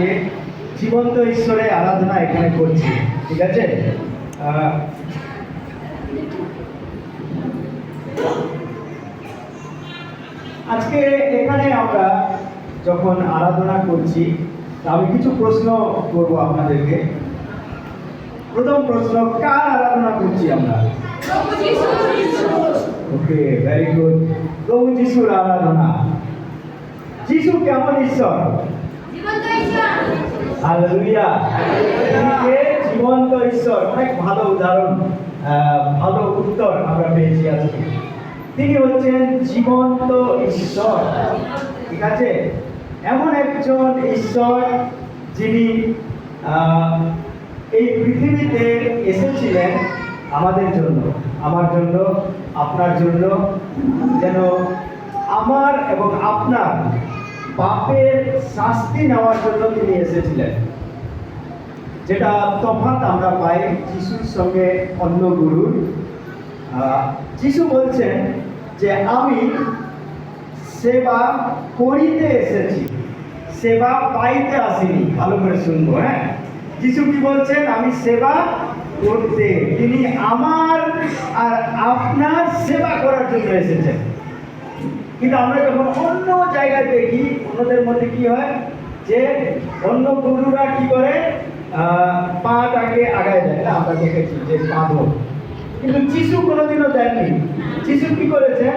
আজকে জীবন্ত ঈশ্বরের আরাধনা এখানে করছি ঠিক আছে? আজকে এখানে আমরা যখন আরাধনা করছি আমি কিছু প্রশ্ন করব আপনাদেরকে। প্রথম প্রশ্ন কার আরাধনা করছি আমরা? ওকে ভেরি গুড প্রভু যিশুর আরাধনা। যিশু কেমন ঈশ্বর? জীবন্ত ঈশ্বর। অনেক ভালো উদাহরণ ভালো উত্তর আমরা পেয়েছি আজকে। তিনি হচ্ছেন জীবন্ত ঈশ্বর। ঠিক আছে? এমন একজন ঈশ্বর যিনি এই পৃথিবীতে এসেছিলেন আমাদের জন্য, আমার জন্য, আপনার জন্য, যেন আমার এবং আপনার পাপের শাস্তি নেওয়ার জন্য তিনি এসেছিলেন। যেটা তফাৎ আমরা পাই যিশুর সঙ্গে অন্য গুরুর। যিশু বলছেন যে আমি সেবা করিতে এসেছি, সেবা পাইতে আসিনি। ভালো করে শুনব হ্যাঁ? যিশু কি বলছেন? আমি সেবা করতে, তিনি আমার আর আপনার সেবা করার জন্য এসেছেন। কিন্তু আমরা যখন অন্য জায়গায় দেখি, অন্যদের মধ্যে কি হয়? যে অন্য গুরুরা কি করে? পাটাকে আগায় দেয়। না, আমরা দেখেছি যে বাঁধো কিন্তু যিশু কোনোদিনও দেননি। যিশু কি করেছে?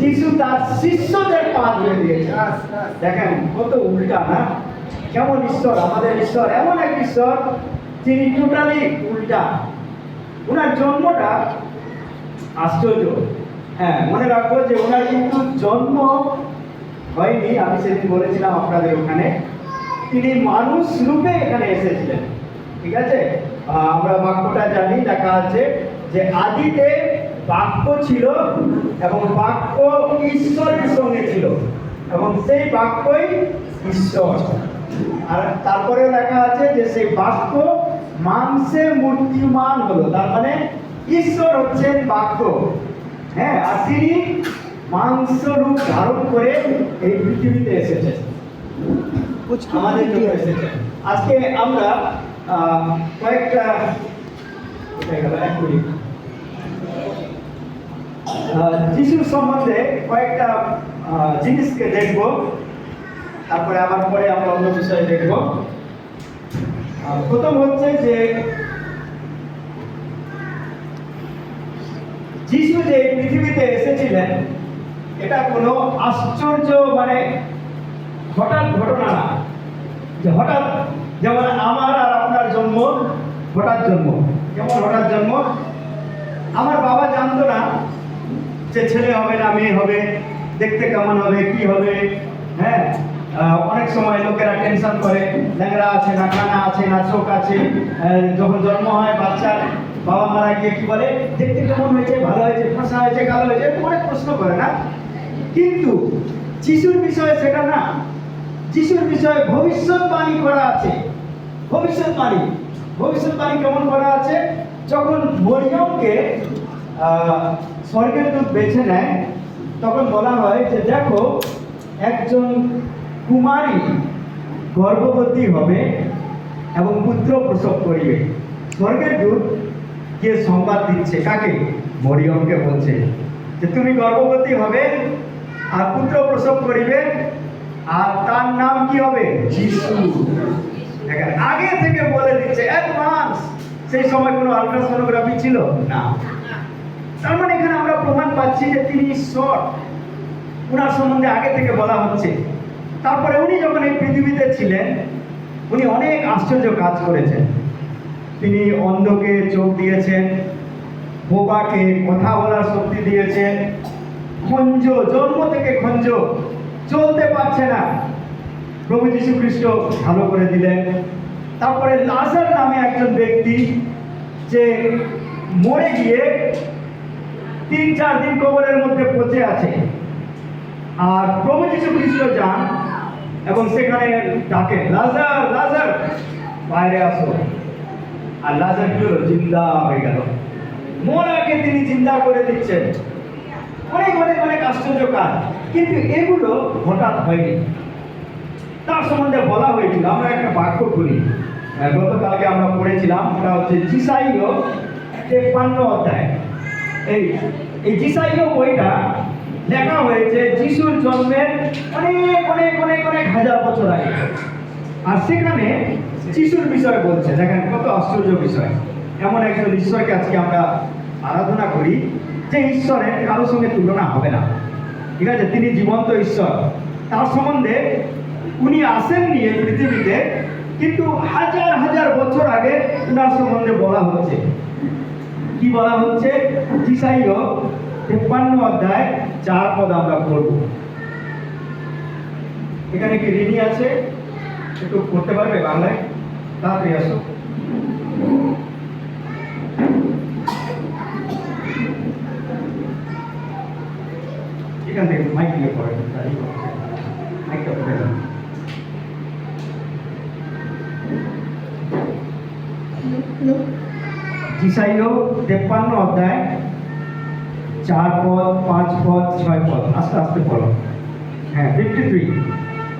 যিশু তার শিষ্যদের পা ধরে দিয়েছে। দেখেন, কত উল্টা, না? কেমন ঈশ্বর, আমাদের ঈশ্বর, এমন এক ঈশ্বর যিনি টোটালি উল্টা। ওনার জন্মটা আশ্চর্য। হ্যাঁ মনে রাখব যে ওনার কিন্তু জন্ম হয়নি, আমি সেদিন বলেছিলাম আপনাদের ওখানে। তিনি মানুষ রূপে এখানে এসেছিলেন, ঠিক আছে? আমরা বাক্যটা জানি দেখা আছে যে আদিতে বাক্য ছিল এবং বাক্য ঈশ্বরের সঙ্গে ছিল, এবং সেই বাক্যই ঈশ্বর। আর তারপরেও লেখা আছে যে সেই বাক্য মাংসে মূর্তিমান হলো, তার মানে ঈশ্বর হচ্ছেন বাক্য। হ্যাঁ আর তিনি মাংস রূপ ধারণ করে এই পৃথিবীতে এসেছেন। আমাদের জন্য এসেছেন। আজকে আমরা কয়েকটা? এক মিনিট। যিশুর সম্বন্ধে কয়েকটা জিনিসকে দেখব। তারপরে আবার পরে আমরা অন্য বিষয়ে দেখব। প্রথম হচ্ছে যে যিশু যে পৃথিবীতে এসেছিলেন, এটা কোনো আশ্চর্য মানে হঠাৎ ঘটনা না। যে হঠাৎ যেমন আমার আর আপনার জন্ম, হঠাৎ জন্ম। যেমন হঠাৎ জন্ম? আমার বাবা জানতো না যে ছেলে হবে না, মেয়ে হবে, দেখতে কেমন হবে, কি হবে হ্যাঁ? অনেক সময় লোকেরা টেনশন করে। ল্যাংড়া আছে না, কানা আছে না, চোখ আছে। যখন জন্ম হয় বাচ্চার, বাবা মারা গিয়ে কি বলে, দেখতে কেমন হয়েছে? ভালো হয়েছে? ফসা হয়েছে? কালো হয়েছে? অনেক প্রশ্ন করে না? কিন্তু যিশুর বিষয়ে সেটা না। যিশুর বিষয়ে ভবিষ্যৎবাণী করা আছে। ভবিষ্যৎবাণী। ভবিষ্যৎবাণী কেমন করা আছে? যখন মরিয়মকে স্বর্গের দূত বেছে নেয়, তখন বলা হয় যে, দেখো, একজন কুমারী গর্ভবতী হবে এবং পুত্র প্রসব করিবে। স্বর্গের দূত কে সংবাদ দিচ্ছে কাকে? মরিয়মকে বলছে যে তুমি গর্ভবতী হবে আর পুত্র প্রসব করিবে আর তার নাম কি হবে? যিশু। দেখেন আগে থেকে বলে দিচ্ছে অ্যাডভান্স! সেই সময় কোনো আলট্রাসোনোগ্রাফি ছিল? না। তার মানে এখানে আমরা প্রমাণ পাচ্ছি যে তিনি ঈশ্বর। ওনার সম্বন্ধে আগে থেকে বলা হচ্ছে। তারপরে উনি যখন এই পৃথিবীতে ছিলেন, উনি অনেক আশ্চর্য কাজ করেছেন। তিনি অন্ধকে চোখ দিয়েছেন, বোবাকে কথা বলার শক্তি দিয়েছেন। খঞ্জ, জন্ম থেকে খঞ্জ, চলতে পারছে না। প্রভু যীশু খ্রিস্ট ভালো করে দিলেন। তারপরে লাজার নামে একজন ব্যক্তি, যে মরে গিয়ে তিন চার দিন কবরের মধ্যে পচে আছে। আর প্রভু যীশু খ্রিস্ট যান এবং সেখানে ডাকে, লাজার লাজার, বাইরে আসো। আর লাজার কি হলো? জিন্দা হয়ে গেল। মোরাকে তিনি জিন্দা করে দিচ্ছেন। অনেক অনেক অনেক আশ্চর্য কাজ। কিন্তু এগুলো হঠাৎ হয়নি। তার সম্বন্ধে বলা হয়েছিল। আমরা একটা বাক্য করি গতকালকে আমরা পড়েছিলাম। ওটা হচ্ছে জিসাইও তেপ্পান্ন অধ্যায়। এই এই জিসাইও বইটা লেখা হয়েছে, যিশুর জন্মের অনেক অনেক অনেক অনেক হাজার বছর আগে। আর সেখানে যিশুর বিষয়ে বলছে, দেখেন কত আশ্চর্য বিষয়। এমন একজন ঈশ্বরকে আজকে আমরা আরাধনা করি, যে ঈশ্বরের কারোর সঙ্গে তুলনা হবে না। ঠিক আছে? তিনি জীবন্ত ঈশ্বর। তার সম্বন্ধে উনি আসেননি এই পৃথিবীতে, কিন্তু হাজার হাজার বছর আগে উনার সম্বন্ধে বলা হচ্ছে। কি বলা হচ্ছে? জিসাইও তেপ্পান্ন অধ্যায় চার পদ আমরা পড়ব। এখানে কি ঋণী আছে? একটু পড়তে পারবে বাংলায়? তাড়াতাড়ি আসো। এখান থেকে মাইক দিয়ে পড়েন মাইকটা পড়ে যান জিসাইও তেপ্পান্ন অধ্যায় চার পদ পাঁচ পদ ছয় পদ আস্তে আস্তে পড়ো হ্যাঁ ফিফটি থ্রি